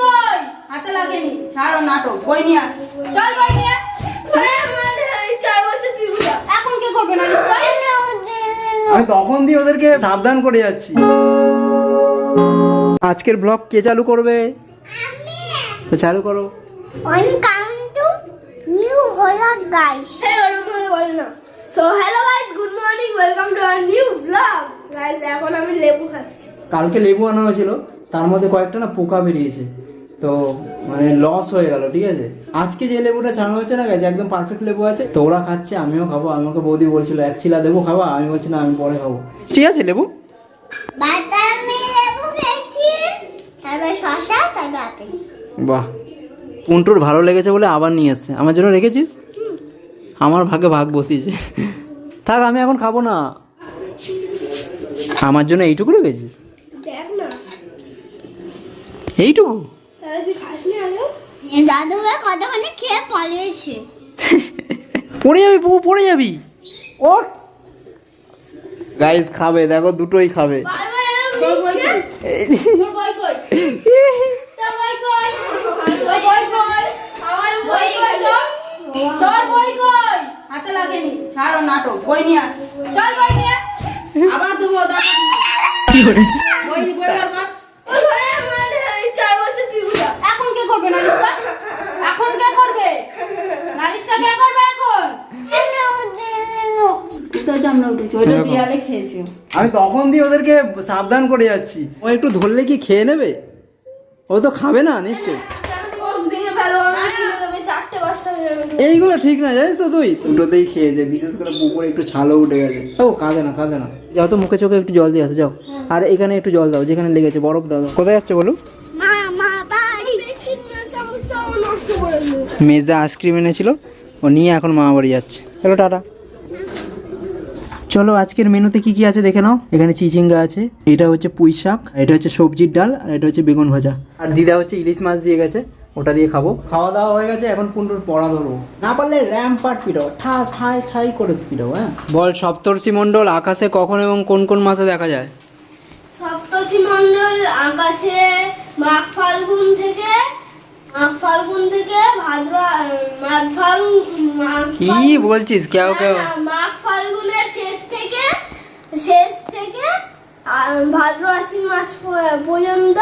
কই? হাতে লাগেনি। সারো নাটক বই নিয়ে চল বই নিয়ে আয়। চার বছর তুই বুঝা এখন কে করবে না আমি তখন দিয়ে ওদেরকে সাবধান করে যাচ্ছি। আজকের ব্লগ কে চালু করবে? তো চালু করো. হ্যাঁ ওরকম ভাবে বল না। So hello guys good morning welcome to our new blog এখন আমি লেবু কালকে লেবু আনা হয়েছিল তার মধ্যে কয়েকটা না পোকা বেরিয়েছে। তো মানে লস হয়ে গেল ঠিক আছে? আজকে যে লেবুটা ছাড়ানো হচ্ছে না গেছে একদম পারফেক্ট লেবু আছে। তো ওরা খাচ্ছে আমিও খাব। আমাকে বৌদি বলছিল এক চিলা দেবো খাবা? আমি বলছি না আমি পরে খাব। ঠিক আছে লেবু? বাহ। পুন্টুর ভালো লেগেছে বলে আবার নিয়ে এসছে। আমার জন্য রেখেছিস? আমার ভাগে ভাগ বসিয়েছে। থাক আমি এখন খাব না। আমার জন্য এইটুকু রেখেছিস? এইটুকু? তাহলে তুই খাসনি আগে দাদু ভাই কতখানি খেয়ে পালিয়েছে। পড়ে যাবি বউ পড়ে যাবি। ও গাইস খাবে দেখো দুটোই খাবে। বারবার এরকম তোর বই দিচ্ছে। কই তোর বই কই? তোর বই কই? তোর বই কই? আমার বই কই তোর তোর বই কই? হাতে লাগেনি। সারো নাটক বই নিয়ে চল বই নিয়ে আবার দেবো বই কর ও ধরে আমার এই চার বছর তুই বুঝা এখন কে করবে? নালিশটা? এখন কে করবে? নালিশটা কে করবে এখন? আমি তখন দিয়ে ওদেরকে সাবধান করে যাচ্ছি। ও একটু ধরলে কি খেয়ে নেবে? ও তো খাবে না দেবে এইগুলো ঠিক না জানিস তো তুই? দুটোতেই খেয়ে খেয়েছে বিশেষ করে পুকুরে একটু ছালও উঠে গেছে। ও কাঁদে না কাঁদে না। যাও তো মুখে চোখে একটু জল দিয়ে আসো যাও। আর এখানে একটু জল দাও যেখানে লেগেছে বরফ দাও। কোথায় যাচ্ছে বলো? মেজদা আইসক্রিম এনেছিল ও নিয়ে এখন মা বাড়ি যাচ্ছে। চলো টাটা। চলো আজকের মেনুতে কি কি আছে দেখে নাও। এখানে চিচিঙ্গা আছে এটা হচ্ছে পুঁই শাক এটা হচ্ছে সবজির ডাল আর এটা হচ্ছে বেগুন ভাজা। আর দিদা হচ্ছে ইলিশ মাছ দিয়ে গেছে ওটা দিয়ে খাব। খাওয়া দাওয়া হয়ে গেছে এখন পুন্ডুর পড়া ধরবো। না পারলে র্যাম পাট পিটাও ঠাস ঠাই ঠাই করে পিটাও হ্যাঁ। বল সপ্তর্ষি মণ্ডল আকাশে কখন এবং কোন কোন মাসে দেখা যায়? সপ্তর্ষি মণ্ডল আকাশে মাঘ ফাল্গুন থেকে ফাল্গুন থেকে ভাদ্র মাঘ ফাল্গুন কি বলছিস? কেউ কেউ মাঘ ফাল্গুনের শেষ থেকে শেষ থেকে আর ভাদ্র আশ্বিন মাস পর্যন্ত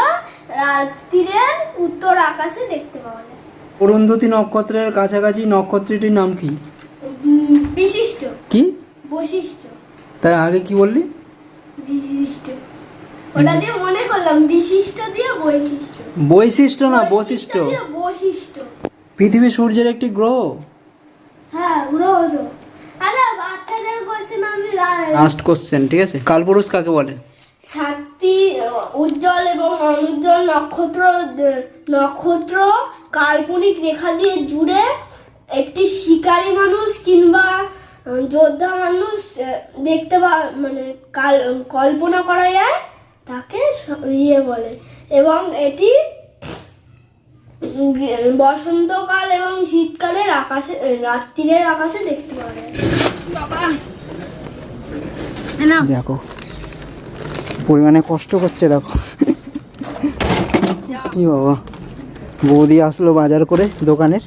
রাত্রিরের উত্তর আকাশে দেখতে পাওয়া যায়। অরুন্ধতী নক্ষত্রের কাছাকাছি নক্ষত্রটির নাম কি? বিশিষ্ট। কি? বৈশিষ্ট্য। তাই আগে কি বললি? বিশিষ্ট। ওটা দিয়ে মনে করলাম বিশিষ্ট দিয়ে বৈশিষ্ট্য। বৈশিষ্ট্য না বৈশিষ্ট্য বৈশিষ্ট্য? পৃথিবী সূর্যের একটি গ্রহ? হ্যাঁ গ্রহ তো। আরে বাচ্চাদের আমি লাস্ট কোশ্চেন ঠিক আছে? কালপুরুষ কাকে বলে? সাতটি উজ্জ্বল এবং অনুজ্জ্বল নক্ষত্র নক্ষত্র কাল্পনিক রেখা দিয়ে জুড়ে একটি শিকারী মানুষ কিংবা যোদ্ধা মানুষ দেখতে পা মানে কাল- কল্পনা করা যায়। তাকে ইয়ে বলে। এবং এটি বসন্তকাল এবং শীতকালের আকাশে রাত্রিরের আকাশে দেখতে পাওয়া যায়। দেখো পরিমাণে কষ্ট করছে দেখো। কি বাবা। বৌদি আসলো বাজার করে দোকানের।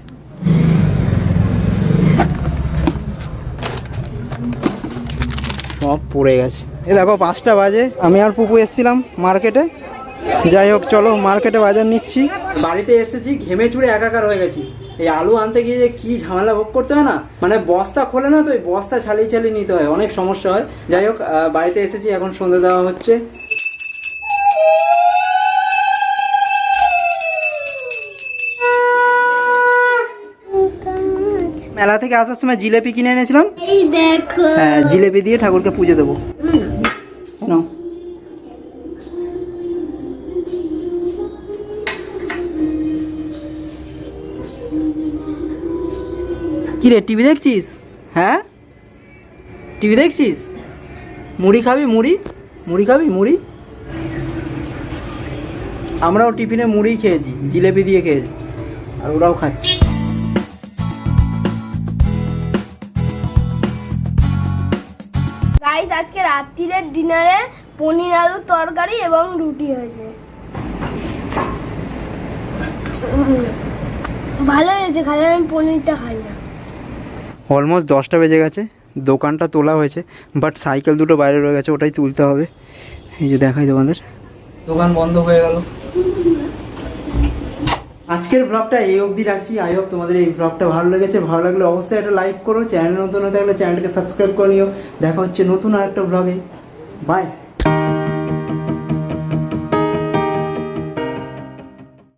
সব পড়ে গেছে। এ দেখো পাঁচটা বাজে। আমি আর পুকু এসছিলাম মার্কেটে। যাই হোক চলো মার্কেটে বাজার নিচ্ছি। বাড়িতে এসেছি ঘেমে চুড়ে একাকার হয়ে গেছি। এই আলু আনতে গিয়ে যে কি ঝামেলা ভোগ করতে হয় না? মানে বস্তা খোলে না তো এই বস্তা ছালিয়ে ছালিয়ে নিতে হয় অনেক সমস্যা হয়। যাই হোক বাড়িতে এসেছি এখন সন্ধে দেওয়া হচ্ছে। মেলা থেকে আসার সময় জিলেপি কিনে এনেছিলাম। এই দেখো। হ্যাঁ জিলেপি দিয়ে ঠাকুরকে পুজো দেবো। নাও। কি রে টিভি দেখছিস? হ্যাঁ? টিভি দেখছিস? মুড়ি খাবি মুড়ি? মুড়ি খাবি মুড়ি? আমরাও টিফিনে মুড়ি খেয়েছি জিলেপি দিয়ে খেয়েছি আর ওরাও খাচ্ছে। গাইস আজকে রাত্রিরের ডিনারে পনির আলুর তরকারি এবং রুটি হয়েছে। ভালো হয়েছে খালি আমি পনিরটা খাই না। অলমোস্ট দশটা বেজে গেছে দোকানটা তোলা হয়েছে বাট সাইকেল দুটো বাইরে রয়ে গেছে ওটাই তুলতে হবে। এই যে দেখাই তোমাদের। দোকান বন্ধ হয়ে গেল। আজকের ব্লগটা এই অবধি রাখছি। আই হোক তোমাদের এই ব্লগটা ভালো লেগেছে। ভালো লাগলে অবশ্যই একটা লাইক করো। চ্যানেল নতুন হতে থাকলে চ্যানেলটাকে সাবস্ক্রাইব করে নিও। দেখা হচ্ছে নতুন আর একটা ব্লগে বাই